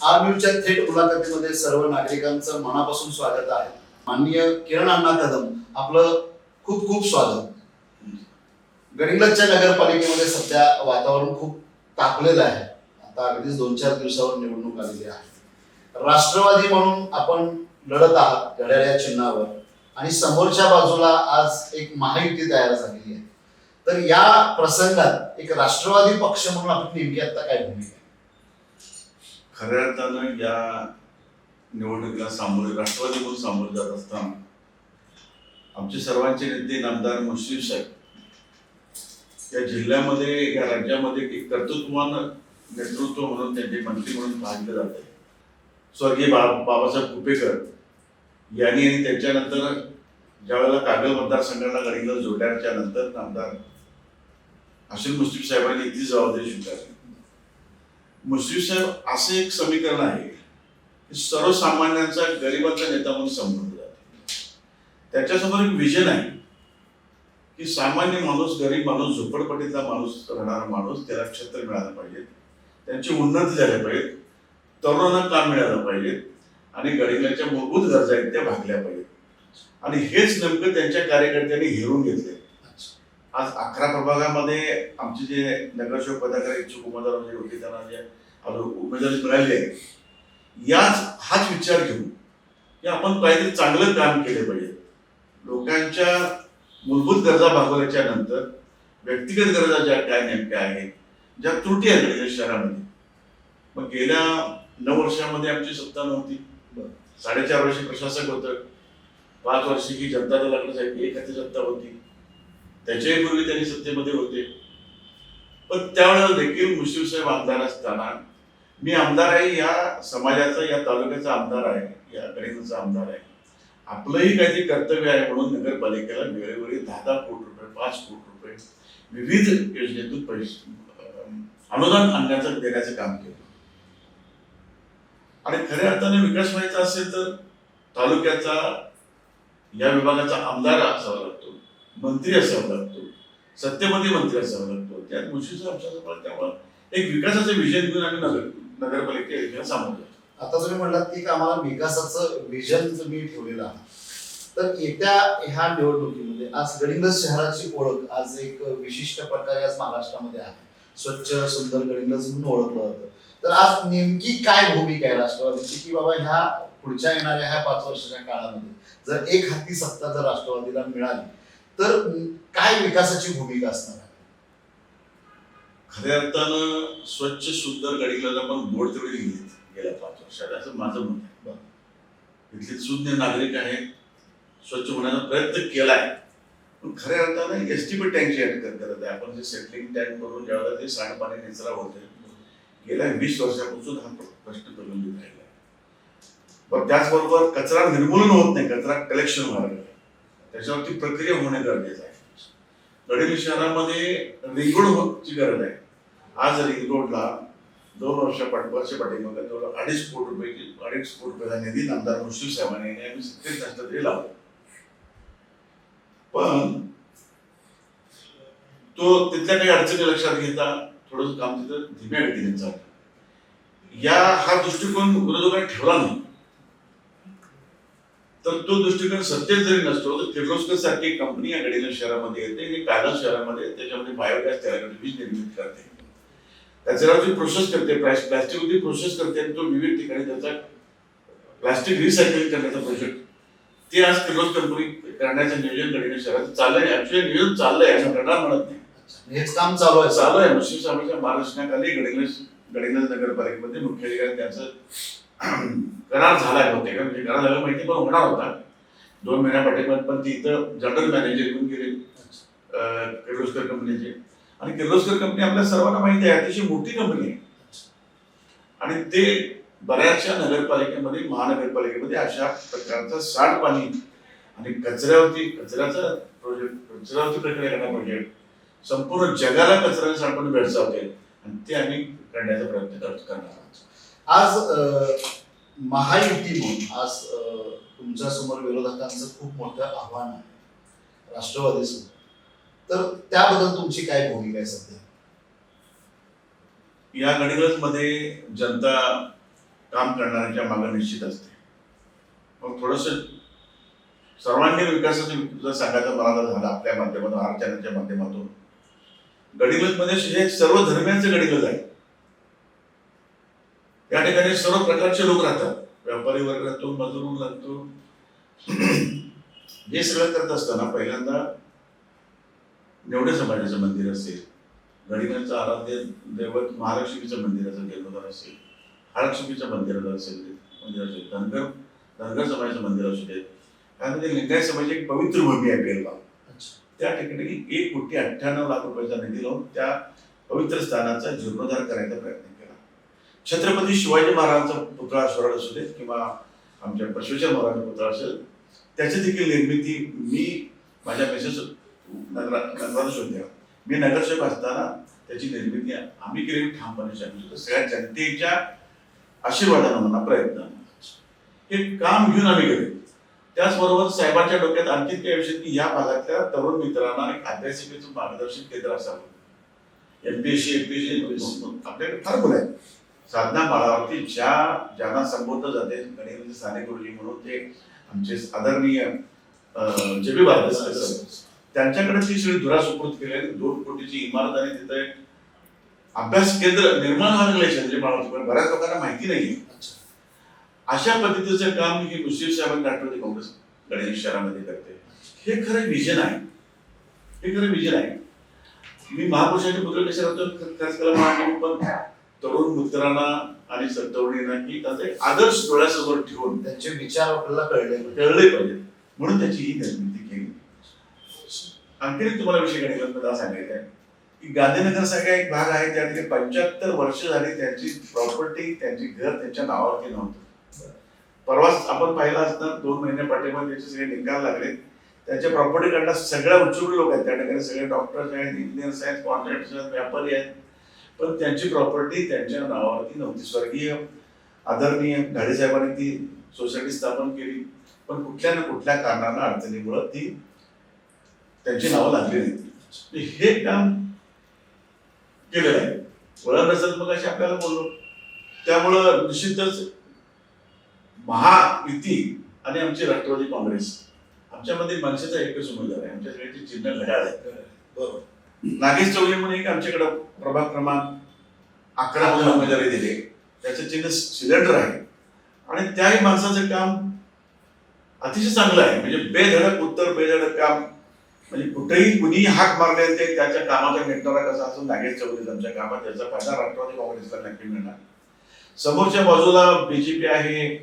आरबीच्या थेट मुलाखतीमध्ये सर्व नागरिकांचं मनापासून स्वागत आहे. माननीय किरण अण्णा कदम आपलं खूप खूप स्वागत. गडिंग्लजच्या नगरपालिकेमध्ये सध्या वातावरण खूप तापलेलं आहे. आता अगदीच दोन चार दिवसावर निवडणूक आलेली आहे. राष्ट्रवादी म्हणून आपण लढत आहात घड्याळ्या चिन्हावर. आणि समोरच्या बाजूला आज एक महायुती तयार झालेली आहे. तर या प्रसंगात एक राष्ट्रवादी पक्ष म्हणून आपण नेमकी आता काय भूमिका खऱ्या अर्थानं या निवडणुकीला सामोरे राष्ट्रवादी म्हणून सामोरे जात असताना आमचे सर्वांचे नेते नामदार मुश्रीफ साहेब या जिल्ह्यामध्ये या राज्यामध्ये एक कर्तृत्ववान नेतृत्व म्हणून त्यांचे मंत्री म्हणून पाहिलं जात आहे. स्वर्गीय बा बाबासाहेब कुपेकर यांनी आणि त्याच्यानंतर ज्यावेळेला कागल मतदारसंघाला गडिंगला जोडल्याच्या नंतर नामदार हसन मुश्रीफ साहेबांनी ती जबाबदारी स्वीकारली. मुश्रीफ साहेब असे एक समीकरण आहे की सर्वसामान्यांचा गरिबाचा नेता म्हणून संबंध जातो. त्याच्यासमोर एक विजन आहे की सामान्य माणूस गरीब माणूस झोपडपट्टीतला माणूस राहणारा माणूस त्याला क्षेत्र मिळालं पाहिजे त्यांची उन्नती झाली पाहिजे तरुणांना काम मिळालं पाहिजे आणि गरिबांच्या मूलभूत गरजा आहेत त्या भागल्या पाहिजेत. आणि हेच नेमकं त्यांच्या कार्यकर्त्यांनी हेरून घेतले आज अकरा प्रभागामध्ये आमचे जे नगरसेवक पदाधिकारी इच्छुक उमेदवार म्हणजे होते त्यांना जे आज उमेदवारी मिळाली आहे याच हाच विचार घेऊन की आपण काहीतरी चांगलं काम केले पाहिजे. लोकांच्या मूलभूत गरजा भागवल्याच्या नंतर व्यक्तिगत गरजा ज्या काय नेमक्या आहेत ज्या त्रुटी आहेत शहरामध्ये. मग गेल्या नऊ वर्षामध्ये आमची सत्ता नव्हती. साडेचार वर्षी प्रशासक होतं. पाच वर्षी ही जनता दलाकडे साहेब एक हाती सत्ता होती. त्याच्याही पूर्वी त्यांनी सत्तेमध्ये होते. पण त्यावेळेला देखील मुश्रीफ साहेब आमदार असताना मी आमदार आहे या समाजाचा या तालुक्याचा आमदार आहे या गडिंगचा आमदार आहे. आपलंही काहीतरी कर्तव्य आहे म्हणून नगरपालिकेला वेळोवेळी दहा दहा कोटी रुपये पाच कोटी रुपये विविध योजनेतून पैसे अनुदान आणण्याचं देण्याचं काम केलं. आणि खऱ्या अर्थाने विकास व्हायचा असेल तर तालुक्याचा या विभागाचा आमदार असावा लागतो. मंत्री असावा लागतो सत्तेमध्ये मंत्री असावा लागतो त्यात मुशीचा आमच्यासमोर त्यामुळे एक विकासाचं विजन घेऊन आम्ही नगर नगरपालिकेच्या सामोरं आता तुम्ही म्हणलात की आम्हाला विकासाचं विजन तुम्ही ठेवलेलं आहे. तर येत्या ह्या निवडणुकीमध्ये आज गडिंगज शहराची ओळख आज एक विशिष्ट प्रकारे आज महाराष्ट्रामध्ये आहे. स्वच्छ सुंदर गडिंगज म्हणून ओळखलं जातं. तर आज नेमकी काय भूमिका आहे राष्ट्रवादीची? की बाबा ह्या पुढच्या येणाऱ्या ह्या पाच वर्षाच्या काळामध्ये जर एक हाती सत्ता जर राष्ट्रवादीला मिळाली तर काय विकासाची भूमिका असणार? आहे खऱ्या अर्थानं स्वच्छ सुंदर गडिंगला पण बोर्ड तेवढी लिहिली गेल्या पाच वर्षात. असं माझं मत आहे. इथले सुज्ञ नागरिक आहेत. स्वच्छ होण्याचा प्रयत्न केलाय. पण खऱ्या अर्थानं एस टी पी टँकची ऍड करत आहे. आपण जे सेटलिंग टँक करून ज्यावेळेला ते सांडपाणी निचरा होते गेल्या वीस वर्षापासून हा प्रश्न प्रलंबित राहिला त्याचबरोबर कचरा निर्मूलन होत नाही. कचरा कलेक्शन व्हायला. त्याच्यावरती प्रक्रिया होणे गरजेचं आहे. गडिंग शहरामध्ये रिंग रोड ची गरज आहे. आज रिंग रोडला दोन वर्ष पाठ वर्ष पाठीमागे जवळ अडीच कोटी रुपये अडीच कोटी रुपयाचा निधी आमदार मुश्रीफ साहेबांनी आम्ही सत्तेत नसलं तरी लावला. पण तो तिथल्या काही अडचणी लक्षात घेता थोडंसं काम तिथं धीम्या गतीने चालतं या हा दृष्टिकोन विरोधकांनी ठेवला नाही. तर तो दृष्टिकोन सत्तेत जरी नसतो तर किर्लोस्कर सारखी कंपनी या गडिंग शहरामध्ये येते आणि कागल शहरामध्ये त्याच्यामध्ये बायोगॅस तयार करते वीज निर्मिती करते. त्याच्यावरती प्रोसेस करते प्लास्टिकवरती प्रोसेस करते आणि तो विविध ठिकाणी त्याचा प्लास्टिक रिसायकलिंग करण्याचा प्रोजेक्ट ते आज किर्लोस कंपनी करण्याचं नियोजन गडिंग शहरात चाललंय. ऍक्च्युअली नियोजन चाललंय असं करणार म्हणत नाही. हेच काम चालू आहे. चालू आहे. मुस्लिम समाजाच्या महाराष्ट्राखाली गडिंग्लज गडिंग्लज नगरपालिकेमध्ये मुख्य अधिकारी त्यांचं करार झालाय होते का म्हणजे करार झाला माहिती पण होणार होता. दोन महिन्या पाठीमागे पण ती इथं जनरल मॅनेजर येऊन गेले किर्लोस्कर कंपनीचे. आणि किर्लोस्कर कंपनी आपल्या सर्वांना माहिती आहे अतिशय मोठी कंपनी आहे. आणि ते बऱ्याचशा नगरपालिकेमध्ये महानगरपालिकेमध्ये अशा प्रकारचं सांडपाणी आणि कचऱ्यावरती कचऱ्याचा प्रोजेक्ट कचऱ्यावरती प्रक्रिया करणार प्रोजेक्ट संपूर्ण जगाला कचरा सांडपाणी भेडसावते आणि ते आम्ही करण्याचा प्रयत्न करत करणार आहोत. आज महायुती म्हणून आज तुमच्यासमोर विरोधकांचं खूप मोठं आव्हान आहे राष्ट्रवादीसमोर तर त्याबद्दल तुमची काय भूमिका आहे सध्या? या गडिंग्लजमध्ये जनता काम करणाऱ्यांच्या मागे निश्चित असते. मग थोडस सर्वांगीण विकासाचं जर सांगायचं मला झाला आपल्या माध्यमातून आर माध्यमातून. गडिंग्लजमध्ये हे सर्व धर्मियांचं गडिंग्लज आहे या ठिकाणी सर्व प्रकारचे लोक राहतात. व्यापारी वर्ग राहतो मजूर लागतो. हे सगळं करत असताना पहिल्यांदा नेवडे समाजाचं मंदिर असेल गडिंग्लजचं आराध्य दैवत महालक्ष्मीचं मंदिराचं जीर्णोद्धार असेल महालक्ष्मीचं मंदिर असेल मंदिर असेल धनगर धनगर समाजाचं मंदिर असू देत त्यामध्ये लिंगायत समाजाची एक पवित्र भूमी आहे बेलगाव. त्या ठिकाणी एक कोटी अठ्ठ्याण्णव लाख रुपयाचा निधी लावून त्या पवित्र स्थानाचा जीर्णोद्धार करायचा प्रयत्न छत्रपती शिवाजी महाराजांचा पुतळा स्वराड असू देत किंवा आमच्या परशुराम महाराजांचा पुतळा असेल त्याची देखील निर्मिती मी माझ्या मिसेस नगरा नगराध्यक्ष होत्या मी नगरसेवक असताना त्याची निर्मिती आम्ही केलेली ठामपणे सांगू सगळ्या जनतेच्या आशीर्वादानं म्हणा प्रयत्न हे काम घेऊन आम्ही केले त्याचबरोबर साहेबांच्या डोक्यात आणखी काय विषय की या भागातल्या तरुण मित्रांना एक अध्यासिकेचं मार्गदर्शन केंद्र असावं. एमपीएससी एमपीएससी आपल्याकडे फार मुलं आहेत. साधना माळावरती ज्या ज्यांना संबोधलं जाते गणेश म्हणजे साने गुरुजी म्हणून ते आमचे आदरणीय जे बी सर त्यांच्याकडे ती सगळी धुरा सुपूर्द केलेली दोन कोटीची इमारत आणि तिथे एक अभ्यास केंद्र निर्माण झालेलं लागले माळावरती पण बऱ्याच लोकांना माहिती नाही अशा पद्धतीचं काम हे मुश्रीफ साहेबांनी राष्ट्रवादी काँग्रेस गणेश शहरामध्ये करते. हे खरं विजन आहे. हे खरं विजन आहे. मी महापुरुषांचे पुत्र कशाला खर्च केला पण तरुण मित्रांना आणि स- तरुणींना की त्याचा आदर्श डोळ्यासमोर ठेवून त्यांचे विचार आपल्याला कळले. कळले पाहिजे. म्हणून त्याची ही निर्मिती केली. आणखी तुम्हाला विषय मला सांगायचा आहे. की गांधीनगर सारखा एक भाग आहे त्या ठिकाणी पंच्याहत्तर वर्ष झाली त्यांची प्रॉपर्टी त्यांची घर त्यांच्या नावावरती नव्हतं. परवाच आपण पाहिला असताना दोन महिने पाठीमागे त्याचे सगळे निकाल लागले. त्यांच्या प्रॉपर्टी कडनं सगळ्या उच्चभ्रू लोक आहेत. त्या ठिकाणी सगळे डॉक्टर्स आहेत इंजिनियर्स आहेत कॉन्ट्रॅक्टर्स आहेत व्यापारी आहेत. पण त्यांची प्रॉपर्टी त्यांच्या नावावरती नव्हती. स्वर्गीय आदरणीय घाडे साहेबांनी ती सोसायटी स्थापन केली. पण कुठल्या ना कुठल्या कारणानं अडचणीमुळं ती त्यांची नावं लागली नाही हे काम केलेलं आहे. वळण नसेल मग अशी आपल्याला बोललो. त्यामुळं निश्चितच महायुती आणि आमची राष्ट्रवादी काँग्रेस आमच्यामध्ये मनसेचा एकच उमेदवार आहे. आमच्या सगळ्याची चिन्ह घड्याळ आहे. बरोबर. नागेश चौले म्हणून एक आमच्याकडं प्रभाग क्रमांक अकरा मध्ये उमेदवारी दिले. त्याचं चिन्ह सिलेंडर आहे. आणि त्याही माणसाचं काम अतिशय चांगलं आहे. म्हणजे बेधडक उत्तर बेधडक काम. म्हणजे कुठेही कुणीही हाक मारले ते त्याच्या कामाचा नेटणारा कसा असून नागेश चौधरी आमच्या कामात त्याचा फायदा राष्ट्रवादी काँग्रेसला नक्की मिळणार. समोरच्या बाजूला बीजेपी आहे.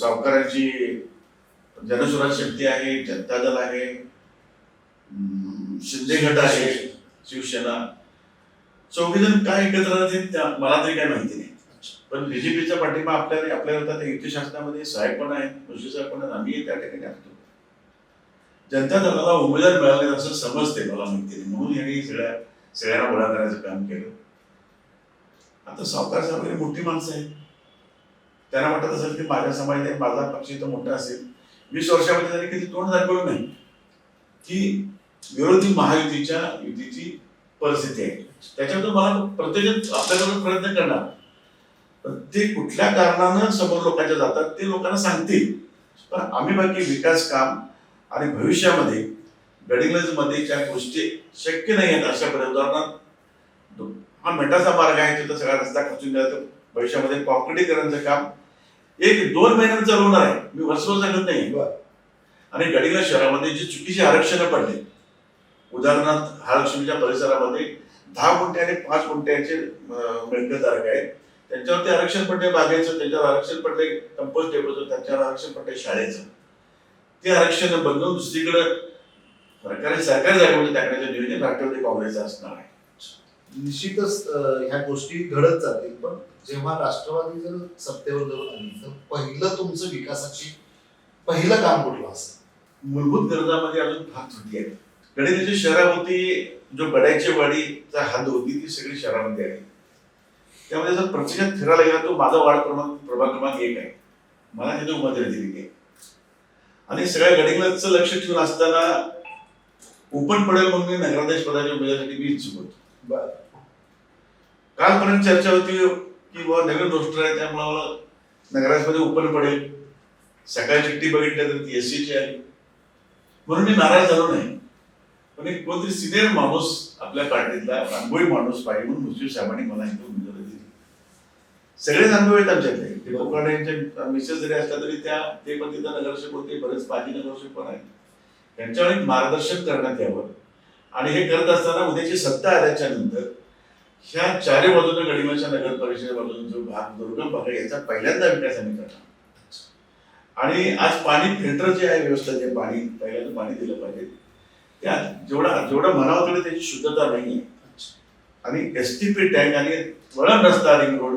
सावकारांची जनसुराज शक्ती आहे जनता दल आहे. शिंदे गट आहे शिवसेना. चौघीजण काय एकत्र त्या मला तरी काय माहिती नाही. पण बीजेपीचा पाठिंबा आपल्याला आपल्याला होता त्या युती शासनामध्ये साहेब पण आहेत मुशी साहेब पण आहेत आम्ही त्या ठिकाणी असतो जनता दलाला उमेदवार मिळाले असं समजते मला माहिती नाही. म्हणून यांनी सगळ्या सगळ्यांना गोळा करायचं काम केलं. आता सावकार साहेब वगैरे मोठी माणसं आहेत. त्यांना वाटत असेल की माझ्या समाजात आहे, माझा पक्ष इथं मोठा असेल. वीस वर्षामध्ये त्यांनी किती तोंड दाखवलं नाही. की विरोधी महायुतीच्या युतीची परिस्थिती आहे. त्याच्यातून मला प्रत्येक आपल्याकडून प्रयत्न करणार. पण ते कुठल्या कारणानं समोर लोकांच्या जातात ते लोकांना सांगतील. पण आम्ही बाकी विकास काम आणि भविष्यामध्ये गडिंग्लजमध्ये ज्या गोष्टी शक्य नाही आहेत अशा पर्यंत उदाहरणार्थ हा मिठाचा मार्ग आहे तिथं सगळा रस्ता खचून तर भविष्यामध्ये कॉन्क्रिटीकरणाचं काम एक दोन महिन्यात चालवणार आहे. मी वर्षभर सांगत नाही. आणि गडिंग्लज शहरामध्ये जी चुकीची आरक्षणं पडली उदाहरणार्थ महालक्ष्मीच्या परिसरामध्ये दहा गुंठे आणि पाच गुंठ्याचे मिळकतधारक आहेत. त्यांच्यावरती आरक्षण पडले बागेचं त्याच्यावर आरक्षण पडले कंपोस्ट टेबलचं त्याच्यावर आरक्षण पडले शाळेचं ते आरक्षण बदलून दुसरीकडे सरकारी सरकारी जागेमध्ये टाकण्याचं नियोजन राष्ट्रवादी काँग्रेसचं असणार आहे. निश्चितच ह्या गोष्टी घडत जातील पण जेव्हा राष्ट्रवादी जर सत्तेवर जर आली तर पहिलं तुमचं विकासाची पहिलं काम कुठलं असतं? मूलभूत गरजामध्ये अजून फार त्रुटी आहेत? गडिंग्लजच्या शहरावरती जो गड्याची वाडीचा हद्द होती ती सगळी शहरामध्ये आहे. त्यामध्ये जर प्रत्यक्षात फिरायला गेला तो माझा वार्ड क्रमांक प्रभाग क्रमांक एक आहे. मला तिथे उमेदवारी दिली आहे. आणि सगळ्या गडिंग्लजचं लक्ष ठेवून असताना ओपन पडेल म्हणून मी नगराध्यक्ष पदाच्या उमेदवारीसाठी मी इच्छुक होतो. कालपर्यंत चर्चा होती की बुवा नवीन रोस्टर आहे त्यामुळे मला नगरामध्ये ओपन पडेल. सकाळी चिठ्ठी बघितली तर ती एससीची आहे. म्हणून मी नाराज झालो नाही. पण एक कोणतरी सिनियर माणूस आपल्या पार्टीतला अनुभवी माणूस पाहिजे म्हणून मुश्रीफ साहेबांनी मला इथे उमेदवारी दिली सगळेच अनुभव आहेत आमच्यातले ते कोकण यांच्या मिसेस जरी असल्या तरी त्या ते पण तिथं नगरसेवक होते बरेच पाठी नगरसेवक पण आहेत. त्यांच्यावर एक मार्गदर्शन करण्यात यावं. आणि हे करत असताना उद्याची सत्ता आल्याच्यानंतर ह्या चारही बाजूने गडिमाच्या नगर परिषदे बाजूने जो भाग दुर्गम भाग याचा पहिल्यांदा विकास आम्ही करणार आणि आज पाणी फिल्टर जे आहे व्यवस्था जे पाणी पहिल्यांदा पाणी दिलं पाहिजे. त्या जेवढा जेवढं म्हणावं तेवढी त्याची शुद्धता नाही आहे आणि एस टी पी टँक आणि वळण रस्ता रिंग रोड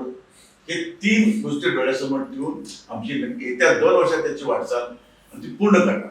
हे तीन गोष्टी डोळ्यासमोर ठेवून आमची येत्या दोन वर्षात त्याची वाटचाल आणि ती पूर्ण करणार.